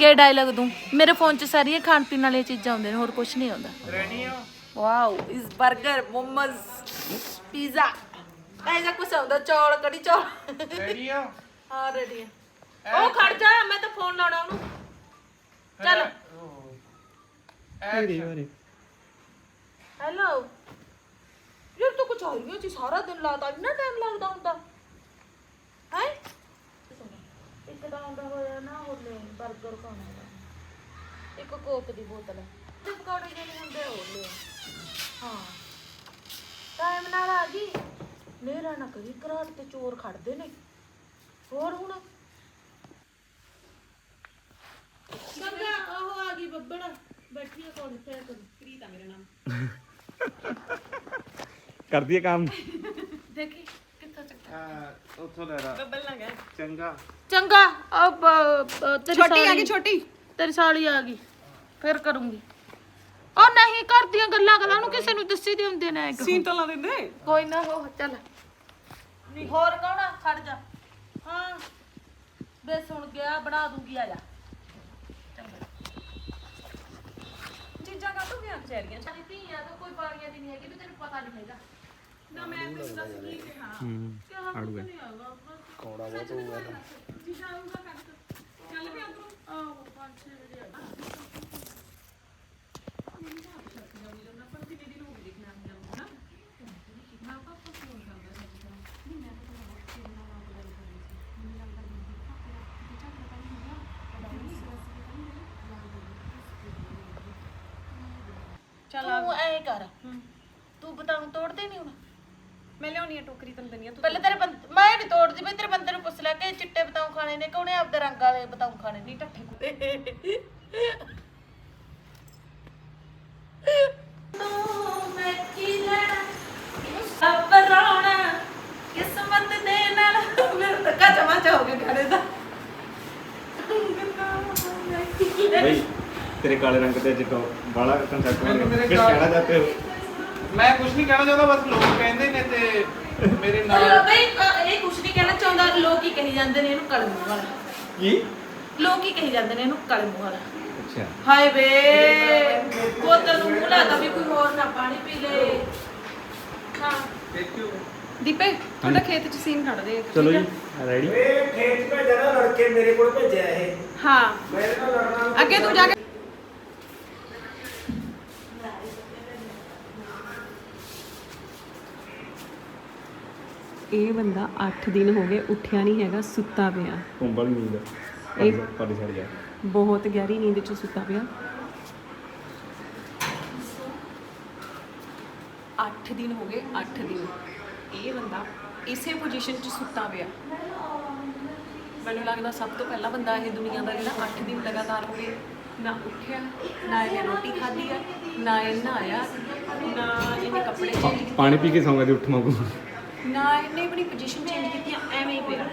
ਕੀ dialogue ਦੂੰ? ਮੇਰੇ phone 'ਚ ਸਾਰੀਆਂ ਖਾਣ ਪੀਣ ਵਾਲੀਆਂ ਚੀਜ਼ਾਂ ਆਉਂਦੀਆਂ ਨੇ ਹੋਰ ਕੁਝ ਨਹੀਂ ਆਉਂਦਾ। ਰੈਡੀ ਹੋ ਵਾਓ ਇਸ 버ਗਰ ਮੋਮੋਸ ਪੀਜ਼ਾ ਐਸਾ ਕੁਝ ਆਉਂਦਾ ਚੌਲ ਕੜੀ ਚੌਲ। ਰੈਡੀ ਹੋ ਹਾਂ ਰੈਡੀ ਹੈ ਉਹ ਖੜ ਜਾ ਮੈਂ ਤਾਂ ਫੋਨ ਲਾਉਣਾ ਉਹਨੂੰ। ਚੱਲ। ਹੈਲੋ ਯਾਰ ਤੂੰ ਕੁਝ ਆਈਆਂ ਜੀ ਸਾਰਾ ਦਿਨ ਲਾਤਾ ਇੰਨਾ ਟਾਈਮ ਲੱਗਦਾ ਹੁੰਦਾ। ਹੈ ਇੱਕ ਤਾਂ ਆਉਂਦਾ ਹੋਇਆ ਨਾ ਹੋਲੇ 버ਗਰ ਖਾਣਾ ਦਾ ਇੱਕ ਕੋਕ ਦੀ ਬੋਤਲ। ਤੇ ਪਕੌੜੇ ਜਿਹੜੇ ਹੁੰਦੇ ਉਹ ਲੈ ਹਾਂ। ਟਾਈਮ ਨਾਲ ਆ ਗਈ। ਨੇਰਾ ਨਾ ਕਰੀ ਘਰਾਟ ਤੇ ਚੋਰ ਖੜਦੇ ਨੇ। ਹੋਰ ਹੁਣ? ਗੰਗਾ ਉਹ ਆ ਗਈ ਬੱਬੜ ਬੈਠੀ ਆ ਕੋਲ ਫੇਰ ਕਰ। ਪ੍ਰੀਤਾ ਮੇਰਾ ਨਾਮ। ਕਰਦੀ ਹੈ ਕੰਮ। ਦੇਖੀ। ਉੱਥੋਂ ਲੈ ਰਾ ਬੱਬਲ ਨਾ ਗਏ ਚੰਗਾ। ਚੰਗਾ। ਅਬ ਤੇਰੀ ਛੋਟੀ ਆ ਸਾਲੀ- ਗਈ ਛੋਟੀ। ਤੇਰੀ ਸਾਲੀ ਆ ਗਈ। ਫਿਰ ਕਰੂੰਗੀ। ਉਹ ਨਹੀਂ ਕਰਦੀਆਂ ਗੱਲਾਂ ਗੱਲਾਂ ਨੂੰ ਕਿਸੇ ਨੂੰ ਦੱਸੀ ਦੇ ਹੁੰਦੇ ਨੇ ਸੀਨ ਤਾਂ ਲਾ ਦਿੰਦੇ। ਕੋਈ ਨਾ ਹੋ ਚੱਲ। ਨਹੀਂ ਹੋਰ ਕੌਣ ਖੜ ਜਾ। ਹਾਂ। ਬੇ ਸੁਣ ਗਿਆ ਬਣਾ ਦੂੰਗੀ ਆ ਜਾ। ਚੀਜ਼ਾਂ ਕਾ ਤੋਂ ਗਿਆ? ਚੈਰੀਆਂ। ਸਾਡੀ ਧੀ ਆ ਤਾਂ ਕੋਈ ਬਾਣੀਆਂ ਦੀ ਨਹੀਂ ਹੈਗੀ ਵੀ ਤੈਨੂੰ ਪਤਾ ਨਹੀਂ ਹੈਗਾ। ਨਾ ਮੈਂ ਤੈਨੂੰ ਦੱਸ ਕੀ ਕਿਹਾ ਚੱਲ ਵੀ ਅੰਦਰੋਂ ਆਹ 5-6 ਵਜੇ ਆ। ਚੱਲ ਤੂੰ ਐ ਕਰ ਤੂੰ ਬਤਾਉਂ ਤੋੜਦੇ ਨਹੀਂ ਹੁਣ? ਮੈਂ ਲਿਆਉਣੀ ਆ ਟੋਕਰੀ ਤੈਨੂੰ ਦਨੀ ਆ ਤੂੰ ਪਹਿਲੇ ਤੇਰੇ ਬੰਦ ਮੈਂ ਨਹੀਂ ਤੋੜਦੀ ਬਈ ਤੇਰੇ ਬੰਦੇ ਨੂੰ ਪੁੱਛ ਲੈ ਕਿ ਚਿੱਟੇ ਬਤਾਉ ਖਾਣੇ ਨੇ ਕਿ ਉਹਨੇ ਆਪਦੇ ਰੰਗ ਵਾਲੇ ਬਤਾਉ ਖਾਣੇ ਨਹੀਂ ਟੱਠੇ ਕੀ ਹੋ ਬਈ ਤੇਰੇ ਕਾਲੇ ਰੰਗ ਤੇ ਅੱਜ ਬਾਲਾ ਕੰਸੈਪਟ ਕਾਲ- ਕਹਿਣਾ ਚਾਹਤੇ ਹੋ। ਮੈਂ ਕੁਝ ਨਹੀਂ ਕਹਿਣਾ ਚਾਹੁੰਦਾ ਬਸ ਲੋਕ ਕਹਿੰਦੇ ਨੇ ਤੇ ਮੇਰੇ ਨਾਲ ਬਈ ਇਹ ਕੁਛ ਨਹੀਂ ਕਹਿਣਾ ਚਾਹੁੰਦਾ ਲੋਕ ਹੀ ਕਹੀ ਜਾਂਦੇ ਨੇ ਇਹਨੂੰ ਕਲਮੂ ਵਾਲਾ ਕੀ? ਲੋਕ ਹੀ ਕਹੀ ਜਾਂਦੇ ਨੇ ਇਹਨੂੰ ਕਲਮੂ ਵਾਲਾ ਅੱਛਾ। ਹਾਏ ਵੇ ਬੋਤਲ ਨੂੰ ਮੂੰਹ ਲਾਤਾ ਵੀ ਕੋਈ ਹੋਰ ਨਾ ਪਾਣੀ ਪੀ ਲੇ। ਹਾਂ। ਦੀਪੇ ਤੁਹਾਡਾ ਖੇਤ ਚ ਸੀਨ ਕੱਢ ਦੇ ਇੱਕ, ਚਲੋ ਜੀ ਰੈਡੀ ਇਹ ਖੇਤ ਭੇਜਿਆ ਨਾ ਲੜਕੇ ਮੇਰੇ ਕੋਲ ਭੇਜਿਆ ਇਹ। ਆ? ਹਾਂ ਮੇਰੇ ਨਾਲ ਲੜਨਾ ਅੱਗੇ ਤੂੰ ਜਾ ਕੇ ਇਹ ਬੰਦਾ 8 ਦਿਨ ਹੋ ਗਏ ਉੱਠਿਆ ਨਹੀਂ ਹੈਗਾ ਸੁੱਤਾ ਪਿਆ। ਕੁੰਬਲ ਨੀਂਦ ਇਹ- ਪਰਦੇ ਛੱਡ ਜਾ। ਬਹੁਤ ਗਹਿਰੀ ਨੀਂਦ 'ਚ ਸੁੱਤਾ ਪਿਆ। 8 ਦਿਨ ਹੋ ਗਏ 8 ਦਿਨ। ਇਹ ਬੰਦਾ ਇਸੇ ਪੋਜੀਸ਼ਨ 'ਚ ਸੁੱਤਾ ਪਿਆ। ਮੈਨੂੰ ਲੱਗਦਾ ਸਭ ਤੋਂ ਪਹਿਲਾ ਬੰਦਾ ਇਹ ਦੁਨੀਆ ਦਾ ਜਿਹੜਾ 8 ਦਿਨ ਲਗਾਤਾਰ ਹੋ ਗਏ ਨਾ ਉੱਠਿਆ ਨਾ ਇਹਨੇ ਰੋਟੀ ਖਾਧੀ ਆ ਨਾ ਇਹ ਨਹਾਇਆ ਨਾ ਇਹਨੇ ਕੱਪੜੇ ਚੇਂਜ ਕੀਤੇ ਪਾਣੀ ਪੀ ਕੇ ਸੌਂਗਾ ਤੇ ਉੱਠ ਮਾਗੂ ਨਾ ਇਹਨੇ ਆਪਣੀ ਪੋਜੀਸ਼ਨ ਚੇਂਜ ਕੀਤੀ ਐਵੇਂ ਹੀ ਪਿਆ।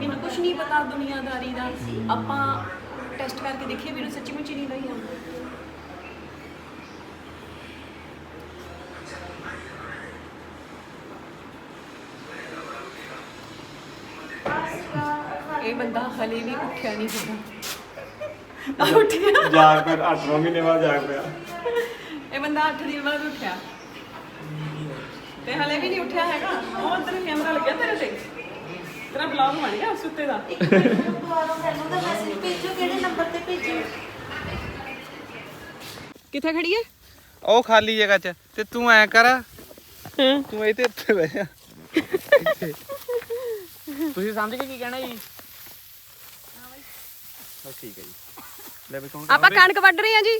ਇਹਨੂੰ ਕੁਝ ਨਹੀਂ ਪਤਾ ਦੁਨੀਆਦਾਰੀ ਦਾ। ਆਪਾਂ ਟੈਸਟ ਕਰਕੇ ਦੇਖੀਏ ਵੀ ਇਹਨੂੰ ਸੱਚੀ ਮੁੱਚੀ ਨਹੀਂ ਰਹੀ ਆਉਂਦਾ ਇਹ ਬੰਦਾ ਹਲੇ ਵੀ ਉੱਠਿਆ ਨਹੀਂ ਆ ਉੱਠਿਆ ਜਾਗ ਪਿਆ 8 ਮਹੀਨੇ ਬਾਅਦ ਜਾਗ ਪਿਆ। ਇਹ ਬੰਦਾ 8 ਦਿਨ ਬਾਅਦ ਉੱਠਿਆ। ਤੇ ਹਲੇ ਵੀ ਨਹੀਂ ਉੱਠਿਆ ਹੈਗਾ। ਉਹ ਅੰਦਰ ਕੈਮਰਾ ਲੱਗਿਆ ਤੇਰੇ ਤੇ। ਤੇਰਾ ਬਲੌਗ ਬਣ ਗਿਆ ਸੁੱਤੇ ਦਾ। ਦੁਬਾਰਾ ਮੈਨੂੰ ਤਾਂ ਮੈਸੇਜ ਭੇਜੋ ਕਿਹੜੇ ਨੰਬਰ ਤੇ ਭੇਜੋ ਕਿੱਥੇ ਖੜੀ ਹੈ ਉਹ ਖਾਲੀ ਜਗ੍ਹਾ 'ਚ। ਤੇ ਤੂੰ ਐ ਕਰ। ਤੂੰ ਇੱਥੇ ਇੱਥੇ ਬਹਿ ਜਾ। ਤੁਸੀਂ ਸਮਝ ਗਏ ਕੀ ਕਹਿਣਾ ਜੀ? ਬਸ ਠੀਕ ਹੈ ਜੀ। ਲੈ ਵੀ ਕੌਣ ਆਪਾਂ ਕਣਕ ਵੱਢ ਰਹੇ ਹਾਂ ਜੀ।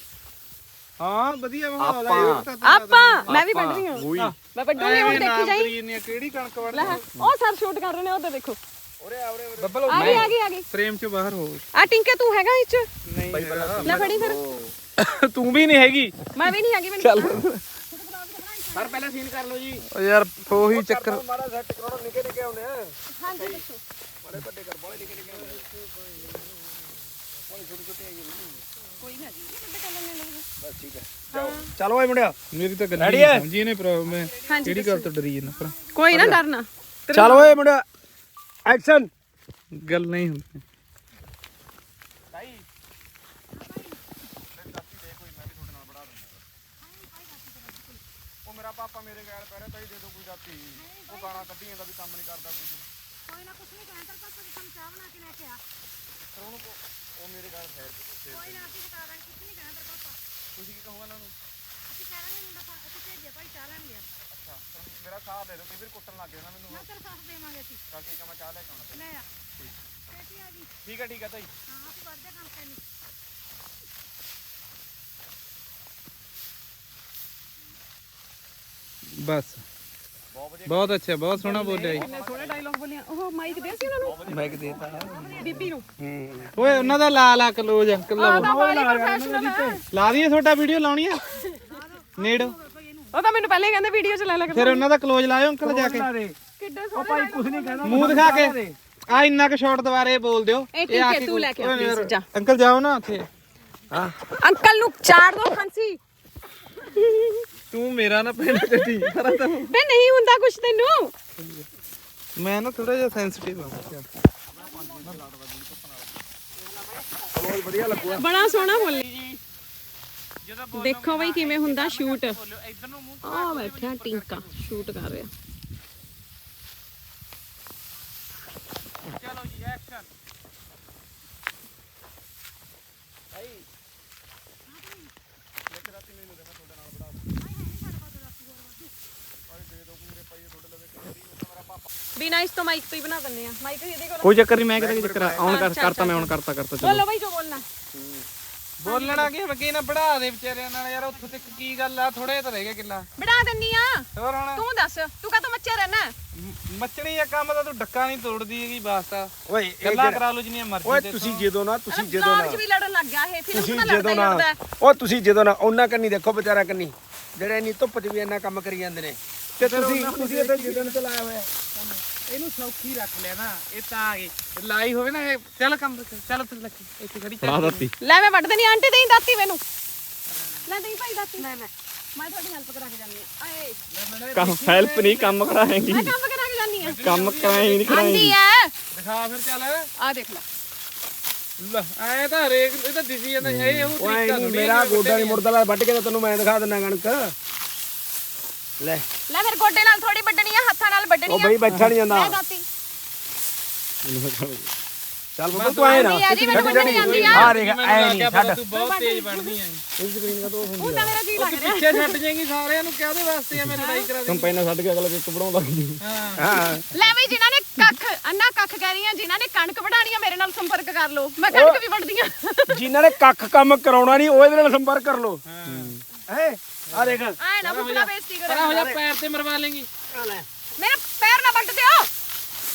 ਹਾਂ ਵਧੀਆ ਮਾਹੌਲ ਆ ਆਪਾਂ। ਇਹ ਤਾਂ ਆਪਾਂ। ਮੈਂ ਵੀ ਵੱਢ ਰਹੀ ਹਾਂ। ਉਹੀ ਮੈਂ ਵੱਢੂਗੀ ਹੁਣ ਦੇਖੀ ਜਾਈ। ਜਾਈ ਕਿਹੜੀ ਕਣਕ ਵੜ ਲੈ ਉਹ ਸਰ ਸ਼ੂਟ ਕਰ ਰਹੇ ਨੇ ਉਹਦੇ ਦੇਖੋ। ਬੱਬਲ ਆ ਗਈ ਆ ਗਈ ਆ ਗਈ। ਫਰੇਮ 'ਚ ਬਾਹਰ ਹੋ। ਆ ਟਿੰਕੇ ਤੂੰ ਹੈਗਾ ਇਹ ਚ? ਨਹੀਂ ਲੈ ਫੜੀ ਫਿਰ। ਤੂੰ ਵੀ ਨਹੀਂ ਹੈਗੀ। ਮੈਂ ਵੀ ਨਹੀਂ ਹੈਗੀ ਮੈਨੂੰ ਸਰ ਪਹਿਲਾਂ ਸੀਨ ਕਰ ਲਓ ਜੀ। ਓ ਯਾਰ ਉਹੀ ਚੱਕਰ। ਮਾੜਾ ਸੈੱਟ ਕਰਾਉਣਾ ਨਿੱਕੇ ਨਿੱਕੇ ਆਉਂਦੇ ਆ। ਹਾਂਜੀ ਦੱਸੋ। ਕੋਈ ਨਹੀਂ ਹੈਗੀ ਵੱਡੇ ਕਰ ਲੈਣੇ ਬਸ ਠੀਕ ਹੈ ਜਾਓ ਚਲੋ ਓਏ ਮੁੰਡਿਆ ਮੇਰੀ ਤਾਂ ਗੱਲ ਨਹੀਂ ਸਮਝੀ ਇਹਨੇ ਭਰਾ ਮੈਂ ਕਿਹੜੀ ਗੱਲ ਤੋਂ ਡਰੀ ਜਾਂਦਾ ਭਰਾ ਕੋਈ ਨਾ ਡਰਨਾ ਚਲੋ ਓਏ ਮੁੰਡਿਆ ਐਕਸ਼ਨ ਗੱਲ ਨਹੀਂ ਹੁੰਦੀ ਪਾਪਾ ਮੇਰੇ ਗੈਲ ਪੈ ਰਿਹਾ ਭਾਈ ਦੇ ਦੋ ਕੋਈ ਦਾਤੀ ਉਹ ਗਾਣਾ ਕੱਢੀ ਜਾਂਦਾ ਵੀ ਕੰਮ ਨਹੀਂ ਕਰਦਾ ਕੋਈ ਕੋਈ ਨਾ ਕੁਛ ਨਹੀਂ ਕਹਿੰਦਾ ਪਾਪਾ ਜੀ ਕੰਮ ਚਾਹ ਬਣਾ ਕੇ ਲੈ ਕੇ ਆ ਫਿਰ ਉਹਨੂੰ ਉਹ ਮੇਰੇ ਗੈਲ ਫੇਰ ਫੇਰ ਕੋਈ ਨਾ ਅਸੀਂ ਕਰਾ ਦਾਂਗੇ ਕੁਛ ਨਹੀਂ ਕਹਿੰਦਾ ਪਾਪਾ। ਤੁਸੀਂ ਕੀ ਕਹੋਗੇ ਉਹਨਾਂ ਨੂੰ? ਅਸੀਂ ਕਹਿ ਦਾਂਗੇ ਮੁੰਡਾ ਸਾ- ਅਸੀਂ ਭੇਜਿਆ ਭਾਈ ਚਾਹ ਲੈਣ ਗਿਆ। ਅੱਛਾ ਫਿਰ ਮੇਰਾ ਸਾਥ ਦੇ ਦਿਓ ਕਈ ਵਾਰ ਕੁੱਟਣ ਲੱਗ ਜਾਣਾ ਮੈਨੂੰ ਨਾ ਤੇਰਾ ਸਾਥ ਦੇਵਾਂਗੇ ਅਸੀਂ। ਚੱਲ ਠੀਕ ਆ ਮੈਂ ਚਾਹ ਲੈ ਕੇ ਆਉਣਾ ਲੈ ਆ। ਛੇਤੀ ਆ ਜੀ ਠੀਕ ਹੈ ਠੀਕ ਹੈ ਤਾਈ। ਹਾਂ ਅਸੀਂ ਵੱਧਦੇ ਕੰਮ ਕਰਨੀ ਬਸ। ਬਹੁਤ ਅੱਛਾ ਬਹੁਤ ਸੋਹਣਾ ਬੋਲਿਆ ਜੀ। ਕਿੰਨੇ ਸੋਹਣੇ ਡਾਇਲੌਗ ਬੋਲਿਆ। ਉਹ ਮਾਈਕ ਦੇ ਸੀ ਉਹਨਾਂ ਨੂੰ? ਮੈਂ ਕਿ ਦੇਤਾ ਬੀਬੀ ਨੂੰ। ਓਏ ਉਹਨਾਂ ਦਾ ਲਾ ਲਾ ਕਲੋਜ ਅੰਕਲ ਲਾ ਲਾ ਦਈਏ ਤੁਹਾਡਾ ਵੀਡੀਓ ਲਾਉਣੀ ਆ ਨੇੜ। ਉਹ ਤਾਂ ਮੈਨੂੰ ਪਹਿਲੇ ਕਹਿੰਦੇ ਵੀਡੀਓ ਚ ਲੈ ਲੈ ਕੇ ਫਿਰ ਉਹਨਾਂ ਦਾ ਕਲੋਜ ਲਾਇਓ ਅੰਕਲ ਜਾ ਕੇ। ਕਿੱਡੇ ਉਹ ਭਾਈ ਕੁਛ ਨਹੀਂ ਕਹਿਣਾ। ਮੂੰਹ ਦਿਖਾ ਕੇ। ਆ ਇੰਨਾ ਕੁ ਸ਼ਾਟ ਦੁਬਾਰੇ ਬੋਲ ਦਿਓ। ਇਹ ਆ ਹੈ, ਕੇ ਤੂੰ ਲੈ ਕੇ ਯਾਰ, ਜਾ। ਅੰਕਲ ਜਾਓ ਨਾ ਉੱਥੇ। ਅੰਕਲ ਨੂੰ ਚਾੜ ਦੋ ਖਾਂਸੀ। ਤੂੰ ਮੇਰਾ ਨਾ ਪਿੰਡ ਕੱਢੀ ਬੇ ਨਹੀਂ ਹੁੰਦਾ ਕੁਛ ਤੈਨੂੰ। ਮੈਂ ਨਾ ਥੋੜਾ ਜਿਹਾ ਸੈਂਸਿਟਿਵ ਆ ਬੜਾ ਸੋਹਣਾ ਬੋਲੀ ਜੀ। ਦੇਖੋ ਬਈ ਕਿਵੇਂ ਹੁੰਦਾ ਸ਼ੂਟ। ਆ ਬੈਠਿਆ ਟਿੰਕਾ ਸ਼ੂਟ ਕਰ ਰਿਹਾ ਚਲੋ ਜੀ ਐਕਸ਼ਨ ਬਿਨਾ ਇਸ ਤੋਂ ਮਾਈਕ ਤੋਂ ਹੀ ਬਣਾ ਦਿੰਦੇ ਆ। ਮਾਈਕ ਇਹਦੇ ਕੋਲ ਕੋਈ ਚੱਕਰ ਨਹੀਂ ਮੈਂ ਕਿਹਦਾ ਚੱਕਰ ਆਨ ਕਰ ਕਰਤਾ ਮੈਂ ਆਨ ਕਰਤਾ ਕਰਤਾ ਬੋਲੋ ਬਈ ਜੋ ਬੋਲਣਾ। ਬੋਲਣਾ ਕੀ ਮੈਂ ਕੀ ਨਾ ਪੜਾ ਦੇ ਵਿਚਾਰਿਆਂ ਨਾਲ ਯਾਰ ਉੱਥੇ ਤੱਕ ਕੀ ਗੱਲ ਆ? ਥੋੜੇ ਤਾਂ ਰਹਿ ਗਏ ਕਿੱਲਾ। ਬਣਾ ਦਿੰਨੀ ਆ। ਹੋਰ ਹੁਣ? ਤੂੰ ਦੱਸ ਤੂੰ ਕਾ ਮੱਚਿਆ ਰਹਿਣਾ? ਮ- ਮੱਚਣੀ ਆ ਕੰਮ ਦਾ ਤੂੰ ਡੱਕਾ ਨਹੀਂ ਤੋੜਦੀ ਹੈਗੀ ਵਾਸਤਾ ਓਏ ਇਹ ਗੱਲਾਂ ਜਿਹੜਾ- ਕਰਾ ਲਓ ਜਿੰਨੀਆਂ ਮਰਜ਼ੀ ਓਏ ਦੇਖੋ। ਤੁਸੀਂ ਜਦੋਂ ਨਾ ਤੁਸੀਂ ਜਦੋਂ ਨਾ। 'ਚ ਵੀ ਲੜਨ ਲੱਗ ਗਿਆ ਇਹ ਫਿਲਮ ਤੁਸੀਂ ਤਾਂ ਲੜਦਾ ਜਦੋਂ ਹੀ ਨਾ ਲੜਦਾ ਹੈ। ਉਹ ਤੁਸੀਂ ਜਦੋਂ ਨਾ ਉਹਨਾਂ ਕੰਨੀ ਦੇਖੋ ਵਿਚਾਰਾ ਕੰਨੀ ਜਿਹੜੇ ਇੰਨੀ ਧੁੱਪ 'ਚ ਵੀ ਇੰਨਾ ਕੰਮ ਕਰੀ ਜਾਂਦੇ ਨੇ। ਤੇ ਤੁਸੀਂ ਤੁਸੀਂ ਇੱਥੇ ਜਿੱਦਣ ਤੇ ਲਾਇਆ ਹੋਇਆ। ਇਹਨੂੰ ਸੌਖੀ ਰੱਖ ਲਿਆ ਨਾ ਇਹ ਤਾਂ ਆ ਗਈ। ਲਾਈ ਹੋਵੇ ਨਾ ਇਹ ਚੱਲ ਕੰਮ ਚੱਲ ਤੂੰ ਲੱਗੀ ਇੱਥੇ ਖੜੀ ਚੱਲ। ਲੈ ਮੈਂ ਵੱਢ ਦੇਣੀ ਆਂਟੀ ਦੇਈ ਦਾਤੀ ਮੈਨੂੰ। ਲੈ ਦੇਈ ਭਾਈ ਦਾਤੀ। ਲੈ ਲੈ। ਮੈਂ ਤੁਹਾਡੀ ਹੈਲਪ ਕਰਾ ਕੇ ਜਾਂਦੀ ਆ ਆਏ। ਕੰਮ ਹੈਲਪ ਨਹੀਂ ਕੰਮ ਕਰਾਏਂਗੀ ਮੈਂ ਕੰਮ ਕਰਾ ਕੇ ਜਾਂਦੀ ਆ ਕੰਮ ਕਰਾਏਂਗੀ ਨਹੀਂ ਆਂਦੀ ਆ। ਦਿਖਾ ਫਿਰ ਚੱਲ। ਆ ਦੇਖ ਲੈ। ਲੈ ਐ ਤਾਂ ਹਰੇਕ ਇਹ ਤਾਂ ਦਿਸੀ ਜਾਂਦਾ ਇਹ ਉਹ ਤਰੀਕਾ ਮੇਰਾ ਗੋਡਾ ਨਹੀਂ ਮੁਰਦਾ ਲਾ ਵੱਢ ਕੇ ਤਾਂ ਤੈਨੂੰ ਮੈਂ ਦਿਖਾ ਦਿੰਦਾ ਕਣਕ। ਲੈ। ਲੈ ਫਿਰ ਗੋਡੇ ਨਾਲ ਥੋੜੀ ਵੱਢਣੀ ਆ ਹੱਥਾਂ ਨਾਲ ਵੱਢਣੀ ਉਹ ਆ। ਬਈ ਬੈਠਾ ਨਹੀਂ ਜਾਂਦਾ। ਦਾਤੀ। ਚੱਲ ਬੱਬੂ ਤੂੰ ਆਏ ਨਾ। ਮੈਨੂੰ ਵੱਢਣੀ ਆ। ਆ ਦੇਖ ਐ ਨਹੀਂ ਛੱਡ। ਤੂੰ ਬਹੁਤ ਤੇਜ਼ ਬਣਦੀ ਆਂ। ਉਹ ਤਾਂ ਮੇਰਾ ਜੀ ਲੱਗ ਰਿਹਾ। ਪਿੱਛੇ ਛੱਡ ਜਾਏਗੀ ਸਾਰਿਆਂ ਨੂੰ ਕਾਹਦੇ ਵਾਸਤੇ ਆ ਮੈਂ ਲੜਾਈ ਕਰਾ ਦੇ ਕੰਪਾਈਨਾਂ ਛੱਡ ਕੇ ਅਗਲਾ ਇੱਕ ਬਣਾਉਣ ਲੱਗ ਜੂ ਹਾਂ। ਲੈ ਬਈ ਜਿਨ੍ਹਾਂ ਨੇ ਕੱਖ ਅੰਨਾ ਕੱਖ ਕਹਿ ਰਹੀ ਆ ਜਿਨ੍ਹਾਂ ਨੇ ਕਣਕ ਵਢਾਣੀ ਆ ਮੇਰੇ ਨਾਲ ਸੰਪਰਕ ਕਰ ਲਓ। ਮੈਂ ਕਣਕ ਵੀ ਵੱਢਦੀ ਆ। ਜਿਨ੍ਹਾਂ ਨੇ ਕੱਖ ਕੰਮ ਕਰਾਉਣਾ ਨਹੀਂ ਉਹ ਇਹਦੇ ਨਾਲ ਸੰਪਰਕ ਕਰ ਲੋ ਹੈ? ਆ ਦੇਖ। ਐ ਨਾ ਬੁੱਕਣਾ ਬੇਇੱਜ਼ਤੀ ਪਰ ਕਰੋ ਹੋ ਜਾ ਪੈਰ ਤੇ ਮਰਵਾ ਲੇਗੀ। ਮੇਰਾ ਪੈਰ ਨਾ ਵੱਢ ਦਿਓ।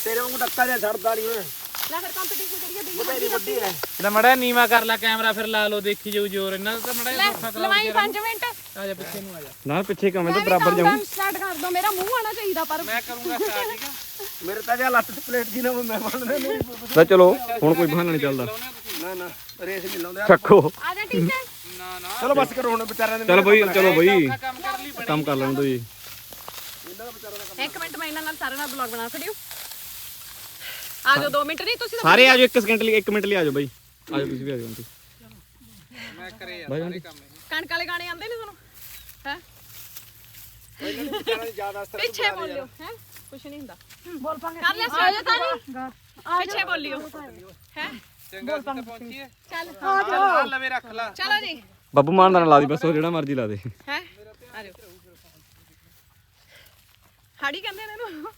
ਤੇਰੇ ਵਾਂਗੂ ਡੱਕਾ ਜਿਹਾ ਛੱਡਦਾ ਨਹੀਂ ਓਏ। ਲੈ ਫਿਰ ਕੰਪੀਟੀਸ਼ਨ ਕਰੀਏ ਦੀ ਬਥੇਰੀ ਵੱਡੀ ਹੈ। ਲੈ ਮੜਾ ਨੀਵਾ ਕਰ ਲੈ ਕੈਮਰਾ ਫਿਰ ਲਾ ਲਓ ਦੇਖੀ ਜਾਊ ਜ਼ੋਰ। ਇਹਨਾਂ ਦਾ ਤਾਂ ਮੜਾ ਲੈ ਲਵਾਈ 5 ਮਿੰਟ। ਆ ਜਾ ਪਿੱਛੇ ਨੂੰ ਆ ਜਾ। ਨਾ ਪਿੱਛੇ ਕਮੇ ਮੈਂ ਬਰਾਬਰ ਜਾਊਂ ਸਟਾਰਟ ਕਰ ਦੋ ਮੇਰਾ ਮੂੰਹ ਆਣਾ ਚਾਹੀਦਾ ਪਰ। ਮੈਂ ਕਰੂੰਗਾ ਸਟਾਰਟ ਠੀਕ ਆ? ਮੇਰੇ ਤਾਂ ਜਾਂ ਲੱਤ ਤੇ ਪਲੇਟ ਦੀ ਨਾ ਮੈਂ ਬਣਦਾ ਨਹੀਂ ਤਾਂ ਚਲੋ ਹੁਣ ਕੋਈ ਬਹਾਨਾ ਨਹੀਂ ਚੱਲਦਾ। ਨਾ ਨਾ ਰੇਸ ਨਹੀਂ ਲਾਉਂਦੇ। ਚੱਕੋ। ਆ ਜਾ ਨਾ ਚਲੋ ਬਸ ਕਰੋ ਹੁਣ ਵਿਚਾਰਿਆਂ ਦੇ ਚਲੋ ਬਈ ਚਲੋ ਬਈ ਕੰਮ ਕਰ ਲਈ ਕੰਮ ਕਰ ਲੈਣ ਦੋ ਜੀ। ਇੱਕ ਮਿੰਟ ਮੈਂ ਇਹਨਾਂ ਨਾਲ ਸਾਰੇ ਨਾਲ ਬਲੌਗ ਬਣਾ ਹੂੰ। ਆ ਜਾਓ 2 ਮਿੰਟ ਨਹੀਂ ਤੁਸੀਂ ਤਾਂ ਸਾਰੇ ਆ ਜਾਓ 1 ਸਕਿੰਟ ਲਈ 1 ਮਿੰਟ ਲਈ ਆ ਜਾਓ ਬਈ। ਆ ਜਾਓ ਤੁਸੀਂ ਵੀ ਆ ਜਾਓ ਮੈਂ ਕਰੇ ਯਾਰ ਸਾਰੇ ਕੰਮ ਇਹ। ਕਣਕ ਵਾਲੇ ਗਾਣੇ ਆਉਂਦੇ ਨੇ ਤੁਹਾਨੂੰ? ਹੈ? ਵਿਚਾਰਿਆਂ ਦੀ ਜ਼ਿਆਦਾ ਅਸਰ ਪਿੱਛੇ ਬੋਲਿਓ ਹੈ? ਕੁਛ ਨਹੀਂ ਹੁੰਦਾ। ਬੋਲ ਪਾਂਗੇ। ਕਰ ਲਿਆ ਸਟਾਰਟ ਤਾਂ ਨਹੀਂ? ਪਿੱਛੇ ਬੋਲਿਓ। ਹੈ? ਚੰਗਾ ਅਸੀਂ ਤਾਂ ਪਹੁੰਚੀਏ। ਚੱਲ। ਆ ਲਵੇ ਰੱਖ ਲਾ। ਚਲੋ ਜੀ। ਬੱਬੂ ਮਾਨ ਦਾ ਨਾ ਲਾ ਦੀ ਬਸ ਉਹ ਜਿਹੜਾ ਮਰਜ਼ੀ ਲਾ ਦੇ। ਹੈ? ਆ ਜਾਓ। ਹਾੜੀ ਕਹਿੰਦੇ ਨੇ ਇਹਨੂੰ?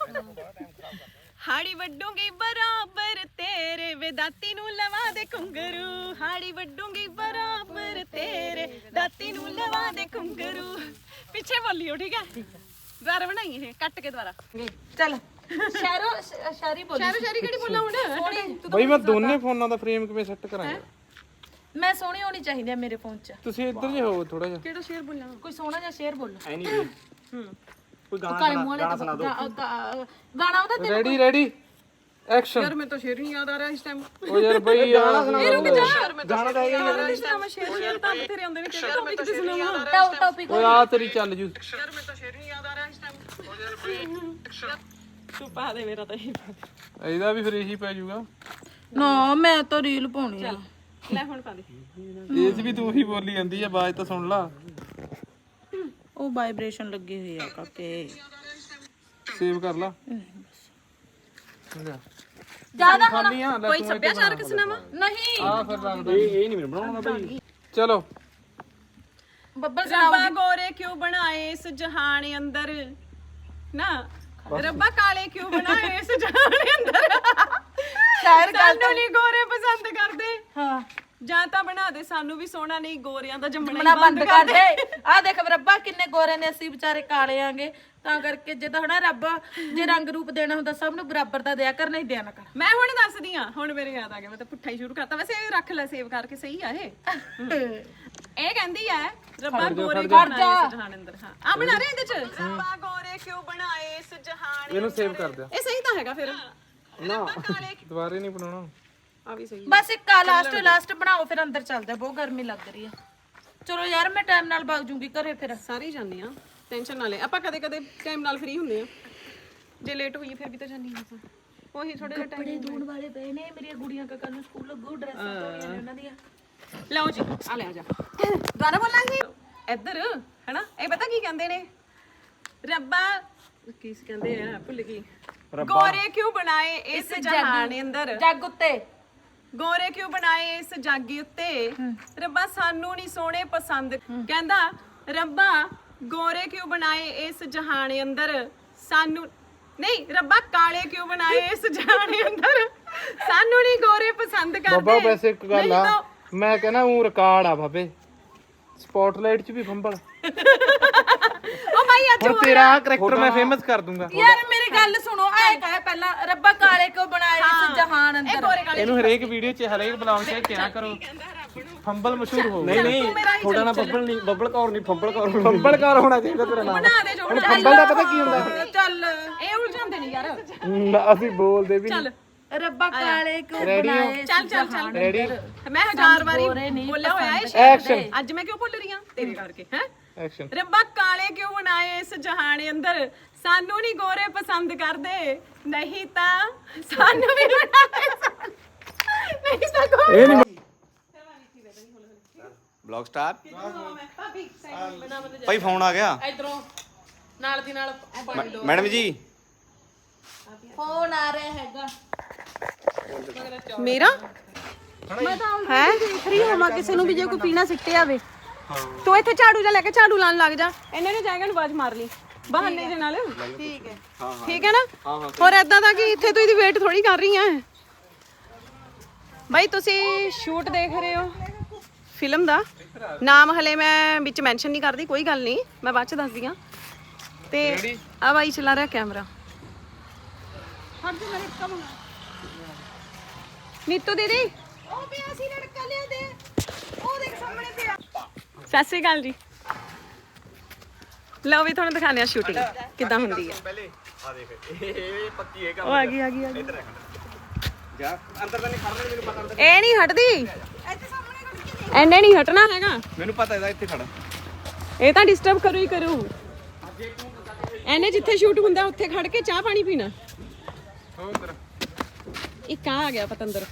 ਹਾੜੀ ਵੱਡੂਗੀ ਬਰਾਬਰ ਤੇਰੇ ਵੇ ਦਾਤੀ ਨੂੰ ਲਵਾ ਦੇ ਘੁੰਗਰੂ। ਹਾੜੀ ਵੱਡੂਗੀ ਬਰਾਬਰ ਤੇਰੇ ਦਾਤੀ ਨੂੰ ਲਵਾ ਦੇ ਘੁੰਗਰੂ। ਪਿੱਛੇ ਬੋਲਿਓ ਠੀਕ ਹੈ? ਦੁਬਾਰਾ ਬਣਾਈ ਇਹ ਕੱਟ ਕੇ ਦੁਬਾਰਾ। ਚੱਲ। ਸ਼ਹਿਰੋ ਸ਼ਹਿਰੀ ਬੋਲੀ। ਸ਼ਾਇਰੀ ਸ਼ਾਇਰੀ ਕਿਹੜੀ ਬੋਲਾਂ ਹੁਣ? ਬਈ ਮੈਂ ਦੋਨੇ ਫੋਨਾਂ ਦਾ ਫਰੇਮ ਕਿਵੇਂ ਸੈੱਟ ਕਰਾਂਗਾ? ਮੈਂ ਸੋਹਣੀ ਹੋਣੀ ਚਾਹੀਦੀ ਆ ਮੇਰੇ ਫੋਨ 'ਚ। ਤੁਸੀਂ ਇੱਧਰ ਜੇ ਹੋ ਥੋੜਾ ਜਿਹਾ। ਕਿਹੜਾ ਸ਼ੇਰ ਬੋਲਾਂ? ਕੋਈ ਸੋਹਣਾ ਜਿਹਾ ਸ਼ੇਰ ਬੋਲੋ। ਕੋਈ ਗਾਣਾ ਕਾਲੇ ਮੂੰਹ ਵਾਲੇ ਤੋਂ ਗਾ- ਗਾ- ਗਾਣਾ ਉਹਦਾ ਤੇ ਰੈਡੀ ਰੈਡੀ ਐਕਸ਼ਨ ਯਾਰ ਮੈਂ ਤਾਂ ਸ਼ੇਰ ਨਹੀਂ ਯਾਦ ਆ ਰਿਹਾ ਇਸ ਟਾਈਮ ਉਹ ਯਾਰ ਬਈ ਯਾਰ ਯਾਰ ਮੈਂ ਤਾਂ ਗਾਣਾ ਤਾਂ ਇਹ ਇਸ ਟਾਈਮ ਸ਼ੇਰ ਸ਼ੇਰ ਤਾਂ ਬਥੇਰੇ ਆਉਂਦੇ ਨੇ ਕਿਹੜਾ ਟੌਪਿਕ ਤੇ ਸੁਣਾਵਾਂ? ਟੌਪਿਕ ਓਏ ਆ ਤੇਰੀ ਚੱਲ ਜੂ। ਯਾਰ ਮੈਂ ਤਾਂ ਸ਼ੇਰ ਨਹੀਂ ਯਾਦ ਆ ਰਿਹਾ ਇਸ ਟਾਈਮ ਤੂੰ ਪਾ ਦੇ ਮੇਰਾ ਤਾਂ ਇਹ ਇਹਦਾ ਵੀ ਫਿਰ ਇਹੀ ਪੈ ਜਾਊਗਾ ਨਾ ਮੈਂ ਤਾਂ ਰੀਲ ਪਾਉਣੀ ਆ। ਲੈ ਹੁਣ ਪਾ ਦੇ। ਇਹ 'ਚ ਵੀ ਤੂੰ ਹੀ ਬੋਲੀ ਜਾਂਦੀ ਆ ਆਵਾਜ਼ ਤਾਂ ਸੁਣ ਲਾ। ਉਹ ਵਾਈਬ੍ਰੇਸ਼ਨ ਲੱਗੀ ਹੋਈ ਆ ਕਾਕੇ। ਸੇਵ ਕਰ ਲਾ। ਜ਼ਿਆਦਾ ਖਾਲੀ ਆ ਲੈ ਕੋਈ ਸੱਭਿਆਚਾਰਕ ਸਿਨੇਮਾ? ਨਹੀਂ। ਆ ਫਿਰ ਰੱਖ ਦੇ। ਇਹ ਇਹ ਨਹੀਂ ਮੈਨੂੰ ਬਣਾਉਣਾ ਭਾਈ ਚਲੋ। ਬੱਬਲ ਰੱਬਾ ਗੋਰੇ ਕਿਉਂ ਬਣਾਏ ਇਸ ਜਹਾਨ ਅੰਦਰ? ਨਾ ਰੱਬਾ ਕਾਲੇ ਕਿਉਂ ਬਣਾਏ ਇਸ ਜਹਾਨ ਅੰਦਰ? ਸ਼ਾਇਰ ਗੱਲ ਸਾਨੂੰ ਨਹੀਂ ਗੋਰੇ ਪਸੰਦ ਕਰਦੇ। ਹਾਂ। ਜਾਂ ਤਾਂ ਬਣਾ ਦੇ ਸਾਨੂੰ ਵੀ ਸੋਹਣਾ ਨਹੀਂ ਗੋਰਿਆਂ ਦਾ ਜੰਮਣਾ ਮਨਾ ਹੀ ਬੰਦ ਕਰ ਦੇ। ਆ ਦੇਖ ਰੱਬਾ ਕਿੰਨੇ ਗੋਰੇ ਨੇ ਅਸੀਂ ਵਿਚਾਰੇ ਕਾਲੇ ਆਂਗੇ। ਤਾਂ ਕਰਕੇ ਜੇ ਤਾਂ ਹਨਾ ਰੱਬ ਜੇ ਰੰਗ ਰੂਪ ਦੇਣਾ ਹੁੰਦਾ ਸਭ ਨੂੰ ਬਰਾਬਰ ਦਾ ਦਿਆ ਕਰ ਨਹੀਂ ਦਿਆ ਨਾ ਕਰ। ਮੈਂ ਹੁਣ ਦੱਸਦੀ ਆ ਹੁਣ ਮੇਰੇ ਯਾਦ ਆ ਗਿਆ ਮੈਂ ਤਾਂ ਪੁੱਠਾ ਹੀ ਸ਼ੁਰੂ ਕਰਤਾ। ਵੈਸੇ ਇਹ ਰੱਖ ਲੈ ਸੇਵ ਕਰਕੇ ਸਹੀ ਆ ਇਹ। ਇਹ ਕਹਿੰਦੀ ਐ ਰੱਬਾ ਗੋਰੇ ਕਿਉਂ ਬਣਾਏ ਇਸ ਜਹਾਨ ਅੰਦਰ ਹਾਂ ਆ ਬਣਾ ਰਹੇ ਇਹਦੇ ਚ? ਰੱਬਾ ਗੋਰੇ ਕਿਉਂ ਬਣਾਏ ਇਸ ਜਹਾਨ ਇਹਨੂੰ ਸੇਵ ਕਰ ਦਿਆ। ਇਹ ਸਹੀ ਤਾਂ ਹੈਗਾ ਫਿਰ। ਨਾ। ਦੁਬਾਰੇ ਨਹੀਂ ਬਣਾਉਣਾ। ਆ ਵੀ ਸਹੀ ਬਸ ਇੱਕ ਆ ਲਾਸਟ ਲਾਸਟ ਬਣਾਓ ਫਿਰ ਅੰਦਰ ਚੱਲਦਾ ਬਹੁਤ ਗਰਮੀ ਲੱਗ ਰਹੀ ਆ ਚਲੋ ਯਾਰ ਮੈਂ ਟਾਈਮ ਨਾਲ ਵਗ ਜੂੰਗੀ ਘਰੇ ਫਿਰ। ਸਾਰੇ ਜਾਂਦੇ ਆ ਟੈਨਸ਼ਨ ਨਾ ਲੈ। ਆਪਾਂ ਕਦੇ ਕਦੇ ਟਾਈਮ ਨਾਲ ਫ੍ਰੀ ਹੁੰਦੇ ਆ। ਜੇ ਲੇਟ ਹੋਈ ਫਿਰ ਵੀ ਤਾਂ ਜਾਂਦੀ ਹਾਂ ਉਹੀ ਥੋੜੇ ਜਿਹਾ ਟਾਈਮ ਧੋਣ ਵਾਲੇ ਪਏ ਨੇ ਮੇਰੀਆਂ ਗੁੜੀਆਂ ਕਾ ਕੱਲ ਨੂੰ ਸਕੂਲ ਲੱਗੂ ਡਰੈਸਾਂ ਧੋਣੀਆਂ ਨੇ ਉਹਨਾਂ ਦੀਆਂ। ਲਓ ਜੀ ਆ ਲੈ ਆ ਜਾ। ਦੁਬਾਰਾ ਬੋਲਾਂਗੇ? ਇੱਧਰ ਹੈਨਾ? ਇਹ ਪਤਾ ਕੀ ਕਹਿੰਦੇ ਨੇ? ਰੱਬਾ ਕੀ ਸੀ ਕਹਿੰਦੇ ਆ ਭੁੱਲ ਗਈ। ਗੋਰੇ ਕਿਉਂ ਬਣਾਏ ਇਸ ਜਹਾਨ ਅੰਦਰ? ਜੱਗ ਉੱਤੇ। ਗੋਰੇ ਕਿਉਂ ਬਣਾਏ ਇਸ ਜੱਗ ਉੱਤੇ? ਰੱਬਾ ਸਾਨੂੰ ਨਹੀਂ ਸੋਹਣੇ ਪਸੰਦ। ਕਹਿੰਦਾ ਰੱਬਾ ਗੋਰੇ ਕਿਉਂ ਬਣਾਏ ਇਸ ਜਹਾਨ ਅੰਦਰ? ਸਾਨੂੰ ਨਹੀਂ ਰੱਬਾ ਕਾਲੇ ਕਿਉਂ ਬਣਾਏ ਇਸ ਜਹਾਨ ਅੰਦਰ? ਸਾਨੂੰ ਨਹੀਂ ਗੋਰੇ ਪਸੰਦ ਕਰਦੇ। ਬਾਬਾ ਵੈਸੇ ਇੱਕ ਗੱਲ ਨਹੀਂ ਆ। ਤਾਂ- ਮੈਂ ਕਹਿੰਦਾ ਉਹ ਰਿਕਾਰਡ ਆ ਬਾਬੇ। ਸਪੌਟਲਾਈਟ 'ਚ ਵੀ ਫੰਬਲ ਉਹ ਭਾਈ ਅੱਜ ਹੁਣ ਤੇਰਾ ਕਰੈਕਟਰ ਮੈਂ ਫੇਮਸ ਕਰ ਦੂੰਗਾ। ਯਾਰ ਮੇਰੀ ਗੱਲ ਸੁਣੋ ਐ ਕਹੇ ਪਹਿਲਾਂ ਰੱਬਾ ਕਾਲੇ ਕਿਉਂ ਬਣਾਏ ਇਸ ਜਹਾਨ ਇਹ ਅੰਦਰ? ਇਹਨੂੰ ਹਰੇਕ ਵੀਡੀਓ 'ਚ ਹਰੇਕ ਬਲੌਗ 'ਚ ਕਿਹਾ ਕਰੋ। ਫੰਬਲ ਮਸ਼ਹੂਰ ਹੋ ਨਹੀਂ ਨਹੀਂ ਥੋੜਾ ਨਾ ਬੱਬਲ ਨਹੀਂ ਬੱਬਲ ਕੌਰ ਨਹੀਂ ਫੰਬਲ ਕੌਰ ਫੰਬਲ ਕਰ ਹੋਣਾ ਚਾਹੀਦਾ ਤੇਰਾ ਨਾਮ। ਬਣਾ ਦੇ ਜੋੜ ਫੰਬਲ ਦਾ ਪਤਾ ਕੀ ਹੁੰਦਾ? ਚੱਲ। ਇਹ ਉਲਝਾਉਂਦੇ ਨਹੀਂ ਯਾਰ। ਅਸੀਂ ਬੋਲਦੇ ਵੀ ਚੱਲ। ਰੱਬਾ ਕਾਲੇ ਕਿਉਂ ਬਣਾਏ ਚੱਲ ਚੱਲ ਚੱਲ। ਰੈਡੀ ਮੈਂ ਹਜ਼ਾਰ ਵਾਰੀ ਬੋਲਿਆ ਹੋਇਆ ਹੈ ਐਕਸ਼ਨ ਅੱਜ ਮੈਂ ਕਿਉਂ ਭੁੱਲ ਰਹੀ ਹਾਂ? ਤੇਰੇ ਕਰਕੇ ਹੈ? ਐਕਸ਼ਨ ਰੱਬਾ ਕਾਲੇ ਕਿਉਂ ਬਣਾਏ ਇਸ ਜਹਾਨ ਅੰਦਰ? ਸਾਨੂੰ ਨਹੀਂ ਗੋਰੇ ਪਸੰਦ ਕਰਦੇ। ਨਹੀਂ ਤਾਂ ਸਾਨੂੰ ਵੀ ਬਣਾਏ। ਨਹੀਂ ਤਾਂ ਗੋਰੇ। ਇਹ ਨਹੀਂ ਬਲੌਗ ਸਟਾਰ ਭਾਈ ਫੋਨ ਆ ਗਿਆ। ਇਧਰੋਂ ਨਾਲ ਦੀ ਨਾਲ ਮੈ- ਮੈਡਮ ਜੀ। ਫੋਨ ਆ ਰਿਹਾ ਹੈਗਾ। ਮੇਰਾ? ਹੈ? ਫ੍ਰੀ ਹੋਵਾਂ ਕਿਸੇ ਨੂੰ ਵੀ ਜੇ ਕੋਈ ਪੀਣਾ ਸਿੱਟੇ ਆਵੇ ਤੂੰ ਇੱਥੇ ਝਾੜੂ ਜਾ ਲੈ ਕੇ ਝਾੜੂ ਲਾਣ ਲੱਗ ਜਾ। ਇਹਨੇ ਨੇ ਜਾਏਗਾ ਨੂੰ ਆਵਾਜ਼ ਮਾਰ ਲਈ। ਬਹਾਨੇ ਦੇ ਨਾਲ। ਠੀਕ ਹੈ। ਠੀਕ ਹੈ ਨਾ? ਹੋਰ ਐਦਾਂ ਦਾ ਕਿ ਇੱਥੇ ਤੂੰ ਇਹਦੀ ਵੇਟ ਥੋੜੀ ਕਰ ਰਹੀ ਆ ਬਾਈ ਤੁਸੀਂ ਸ਼ੂਟ ਦੇਖ ਰਹੇ ਹੋ। ਫਿਲਮ ਦਾ। ਨਾਮ ਹਲੇ ਮੈਂ ਵਿੱਚ ਮੈਂਸ਼ਨ ਨਹੀਂ ਕਰਦੀ ਕੋਈ ਗੱਲ ਨਹੀਂ। ਮੈਂ ਬਾਅਦ ਚ ਦੱਸਦੀ ਆ ਤੇ ਆ ਬਾਈ ਚਲਾ ਰਿਹਾ ਕੈਮਰਾ ਨੀਤੂ ਦੀਦੀ? ਉਹ ਪਿਆ ਸੀ ਲੜਕਾ ਲਿਆ ਦੇ ਉਹ ਦੇਖ ਸਾਹਮਣੇ ਪਿਆ ਸਤਿ ਸ਼੍ਰੀ ਅਕਾਲ ਜੀ। ਲਓ ਵੀ ਤੁਹਾਨੂੰ ਦਿਖਾਉਂਦੇ ਆ ਸ਼ੂਟਿੰਗ ਕਿੱਦਾਂ ਹੁੰਦੀ ਹੈ। ਪਹਿਲੇ ਆ ਦੇਖ ਇਹ ਪੱਕੀ ਹੈ ਉਹ ਆ ਗਈ ਆ ਗਈ ਆ ਗਈ। ਜਾ ਅੰਦਰ ਤਾਂ ਨਹੀਂ ਖੜਨਾ ਮੈਨੂੰ ਪਤਾ ਅੰਦਰ ਇਹ ਨਹੀਂ ਹਟਦੀ। ਐਨੇ ਨਹੀਂ ਹਟਣਾ ਹੈਗਾ। ਮੈਨੂੰ ਪਤਾ ਇਹਦਾ ਇੱਥੇ ਖੜਾ। ਇਹ ਤਾਂ ਡਿਸਟਰਬ ਕਰੂ ਹੀ ਕਰੂ। ਐਨੇ ਜਿੱਥੇ ਸ਼ੂਟ ਹੁੰਦਾ ਉੱਥੇ ਖੜ ਕੇ ਚਾਹ ਪਾਣੀ ਪੀਣਾ। ਇੱਕ ਆ ਆ ਗਿਆ ਪਤੰਦਰ।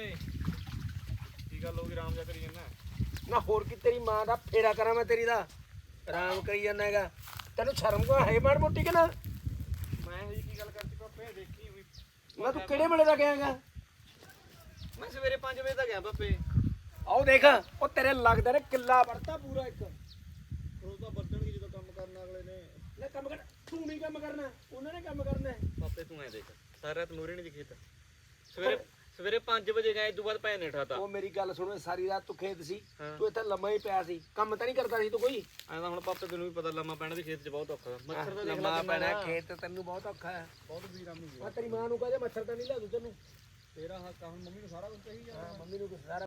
ਆ ਬਾਬੇ ਕੀ ਗੱਲ ਹੋ ਗਈ? ਰਾਮ ਜਾ ਕਰੀ ਜਾਂਦਾ। ਨਾ ਹੋਰ ਕੀ ਤੇਰੀ ਮਾਂ ਦਾ ਫੇਰਾ ਕਰਾਂ ਮੈਂ ਤੇਰੀ ਦਾ? ਆਰਾਮ ਕਰੀ ਜਾਂਦਾ ਹੈਗਾ। ਤੈਨੂੰ ਸ਼ਰਮ ਕੋ ਹੈ ਮਾੜ ਮੋਟੀ ਕਿ ਨਾ? ਮੈਂ ਇਹ ਕੀ ਗੱਲ ਕਰਤੀ ਬਾਬੇ ਦੇਖੀ ਮੈਂ ਤੂੰ ਕਿਹੜੇ ਵੇਲੇ ਦਾ ਗਿਆਗਾ ਮੈਂ ਸਵੇਰੇ 5 ਵਜੇ ਦਾ ਗਿਆ ਬਾਬੇ ਆਓ ਦੇਖ ਉਹ ਤੇਰੇ ਲੱਗਦਾ ਨੇ ਕਿੱਲਾ ਵੜਤਾ ਪੂਰਾ ਇੱਕ। ਉਹ ਤਾਂ ਵੱਢਣਗੇ ਜਦੋਂ ਕੰਮ ਕਰਨ ਅਗਲੇ ਨੇ। ਨਾ ਕੰਮ ਕਰ ਤੂੰ ਨਹੀਂ ਕੰਮ ਕਰਨਾ ਉਹਨਾਂ ਨੇ ਕੰਮ ਕਰਨਾ। ਬਾਬੇ ਤੂੰ ਐ ਦੇਖ ਸਾਰਾ ਰਾਤ ਨੂਰੇ ਨਹੀਂ ਦਿਖੇ ਤਾਂ। ਸਵੇਰੇ ਸਵੇਰੇ 5 ਵਜੇ ਗਏ ਇਦੋਂ ਬਾਅਦ ਭੈਣ ਨੇ ਠਾਤਾ। ਉਹ ਮੇਰੀ ਗੱਲ ਸੁਣੋ ਸਾਰੀ ਰਾਤ ਤੂੰ ਖੇਤ ਸੀ। ਹਾਂ। ਤੂੰ ਇੱਥੇ ਲੰਮਾ ਹੀ ਪਿਆ ਸੀ। ਕੰਮ ਤਾਂ ਨਹੀਂ ਕਰਦਾ ਸੀ ਤੂੰ ਕੋਈ? ਐਂ ਤਾਂ ਹੁਣ ਪਾਪੇ ਤੈਨੂੰ ਵੀ ਪਤਾ ਲੰਮਾ ਪੈਣਾ ਵੀ ਖੇਤ 'ਚ ਬਹੁਤ ਔਖਾ। ਮੱਛਰ ਤਾਂ ਦੇਖ ਲੰਮਾ ਲੈ ਪੈਣਾ ਖੇਤ ਤੈਨੂੰ ਬਹੁਤ ਔਖਾ ਹੈ। ਬਹੁਤ ਵੀਰਾਮੀ ਤੇਰੀ ਮਾਂ ਨੂੰ ਕਹਦੇ ਮੱਛਰ ਤਾਂ ਨਹੀਂ ਲਿਆ ਦੂ ਤੈਨੂੰ। ਤੇਰਾ ਹੱਕ ਆ ਹੁਣ ਮੰਮੀ ਨੂੰ ਸਾਰਾ ਕੁਝ ਚਾਹੀਦਾ ਮੰਮੀ ਨੂੰ ਕੁਛ ਸਾਰਾ